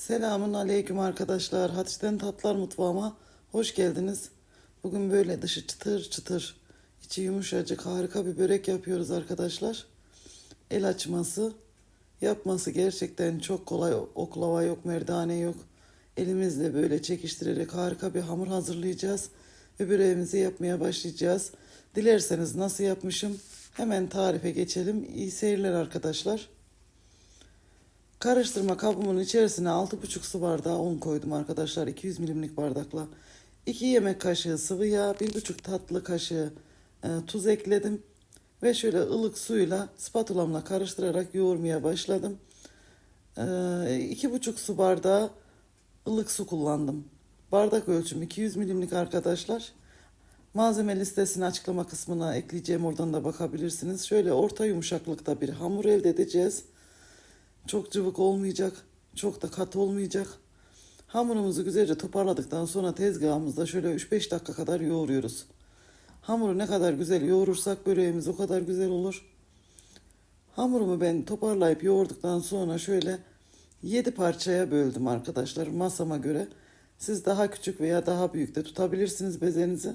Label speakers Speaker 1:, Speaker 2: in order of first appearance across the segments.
Speaker 1: Selamun aleyküm arkadaşlar. Hatice'den Tatlar Mutfağıma hoş geldiniz. Bugün böyle dışı çıtır çıtır, içi yumuşacık harika bir börek yapıyoruz arkadaşlar. El açması, yapması gerçekten çok kolay. Oklava yok, merdane yok. Elimizle böyle çekiştirerek harika bir hamur hazırlayacağız. Ve böreğimizi yapmaya başlayacağız. Dilerseniz nasıl yapmışım hemen tarife geçelim. İyi seyirler arkadaşlar. Karıştırma kabımın içerisine 6,5 su bardağı un koydum arkadaşlar 200 milimlik bardakla. 2 yemek kaşığı sıvı yağ, 1,5 tatlı kaşığı e, tuz ekledim. Ve şöyle ılık suyla spatulamla karıştırarak yoğurmaya başladım. E, 2,5 su bardağı ılık su kullandım. Bardak ölçüm 200 milimlik arkadaşlar. Malzeme listesini açıklama kısmına ekleyeceğim oradan da bakabilirsiniz. Şöyle orta yumuşaklıkta bir hamur elde edeceğiz. Çok cıvık olmayacak, çok da kat olmayacak. Hamurumuzu güzelce toparladıktan sonra tezgahımızda şöyle 3-5 dakika kadar yoğuruyoruz. Hamuru ne kadar güzel yoğurursak böreğimiz o kadar güzel olur. Hamurumu ben toparlayıp yoğurduktan sonra şöyle 7 parçaya böldüm arkadaşlar masama göre. Siz daha küçük veya daha büyük de tutabilirsiniz bezenizi.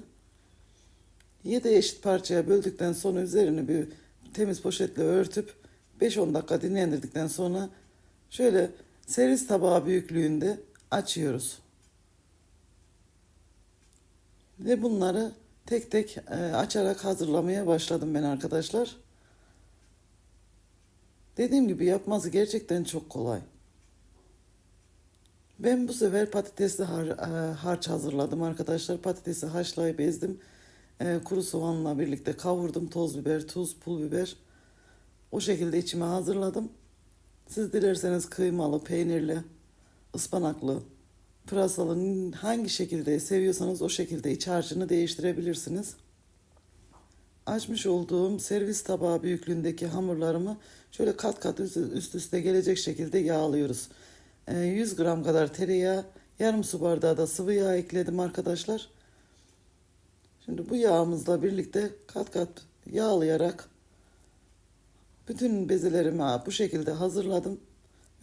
Speaker 1: 7 eşit parçaya böldükten sonra üzerini bir temiz poşetle örtüp 5-10 dakika dinlendirdikten sonra şöyle servis tabağı büyüklüğünde açıyoruz. Ve bunları tek tek e, açarak hazırlamaya başladım ben arkadaşlar. Dediğim gibi yapması gerçekten çok kolay. Ben bu sefer patatesli har, e, harç hazırladım arkadaşlar. Patatesi haşlayıp ezdim. E, kuru soğanla birlikte kavurdum. Toz biber, tuz, pul biber. O şekilde içime hazırladım. Siz dilerseniz kıymalı, peynirli, ıspanaklı, pırasalı hangi şekilde seviyorsanız o şekilde iç harcını değiştirebilirsiniz. Açmış olduğum servis tabağı büyüklüğündeki hamurlarımı şöyle kat kat üst üste gelecek şekilde yağlıyoruz. 100 gram kadar tereyağı, yarım su bardağı da sıvı yağ ekledim arkadaşlar. Şimdi bu yağımızla birlikte kat kat yağlayarak bütün bezelerimi bu şekilde hazırladım.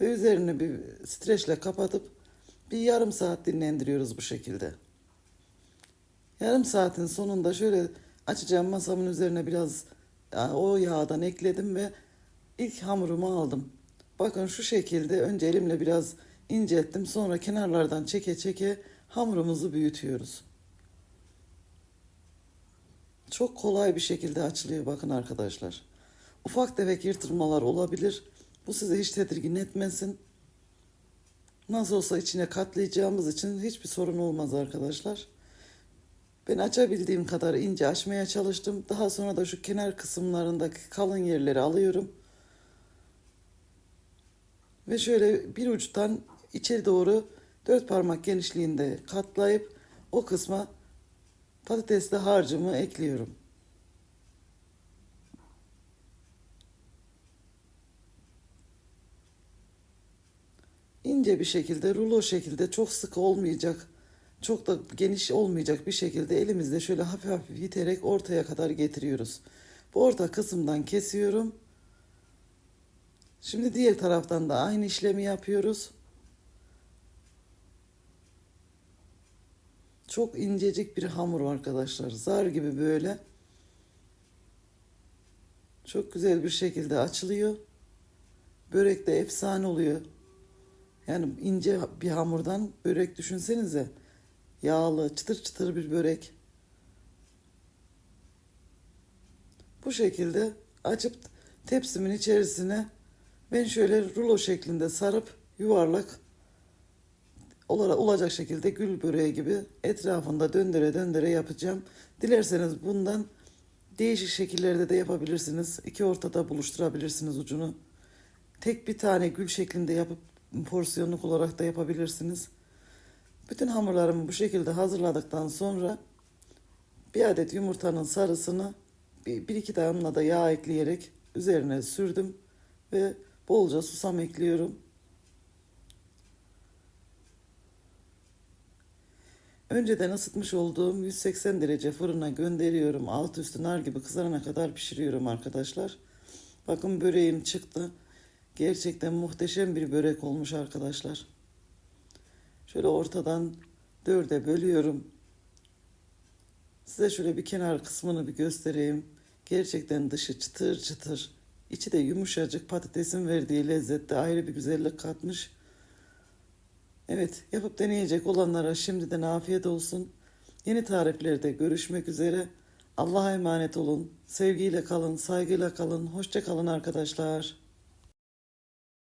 Speaker 1: Ve üzerini bir streçle kapatıp bir yarım saat dinlendiriyoruz bu şekilde. Yarım saatin sonunda şöyle açacağım masamın üzerine biraz o yağdan ekledim ve ilk hamurumu aldım. Bakın şu şekilde önce elimle biraz incelttim sonra kenarlardan çeke çeke hamurumuzu büyütüyoruz. Çok kolay bir şekilde açılıyor bakın arkadaşlar. Ufak tefek yırtılmalar olabilir. Bu sizi hiç tedirgin etmesin. Nasıl olsa içine katlayacağımız için hiçbir sorun olmaz arkadaşlar. Ben açabildiğim kadar ince açmaya çalıştım. Daha sonra da şu kenar kısımlarındaki kalın yerleri alıyorum. Ve şöyle bir uçtan içeri doğru dört parmak genişliğinde katlayıp o kısma patatesli harcımı ekliyorum. İnce bir şekilde rulo şekilde çok sık olmayacak çok da geniş olmayacak bir şekilde elimizle şöyle hafif hafif iterek ortaya kadar getiriyoruz. Bu orta kısımdan kesiyorum. Şimdi diğer taraftan da aynı işlemi yapıyoruz. Çok incecik bir hamur arkadaşlar. Zar gibi böyle. Çok güzel bir şekilde açılıyor. Börek de efsane oluyor. Yani ince bir hamurdan börek düşünsenize. Yağlı, çıtır çıtır bir börek. Bu şekilde açıp tepsimin içerisine ben şöyle rulo şeklinde sarıp yuvarlak olacak şekilde gül böreği gibi etrafında döndüre döndüre yapacağım. Dilerseniz bundan değişik şekillerde de yapabilirsiniz. İki ortada buluşturabilirsiniz ucunu. Tek bir tane gül şeklinde yapıp porsiyonluk olarak da yapabilirsiniz. Bütün hamurlarımı bu şekilde hazırladıktan sonra bir adet yumurtanın sarısını bir, bir iki damla da yağ ekleyerek üzerine sürdüm ve bolca susam ekliyorum. Önceden ısıtmış olduğum 180 derece fırına gönderiyorum. Alt üstü nar gibi kızarana kadar pişiriyorum arkadaşlar. Bakın böreğim çıktı. Gerçekten muhteşem bir börek olmuş arkadaşlar. Şöyle ortadan dörde bölüyorum. Size şöyle bir kenar kısmını bir göstereyim. Gerçekten dışı çıtır çıtır. içi de yumuşacık patatesin verdiği lezzette ayrı bir güzellik katmış. Evet yapıp deneyecek olanlara şimdiden afiyet olsun. Yeni tariflerde görüşmek üzere. Allah'a emanet olun. Sevgiyle kalın, saygıyla kalın. Hoşça kalın arkadaşlar.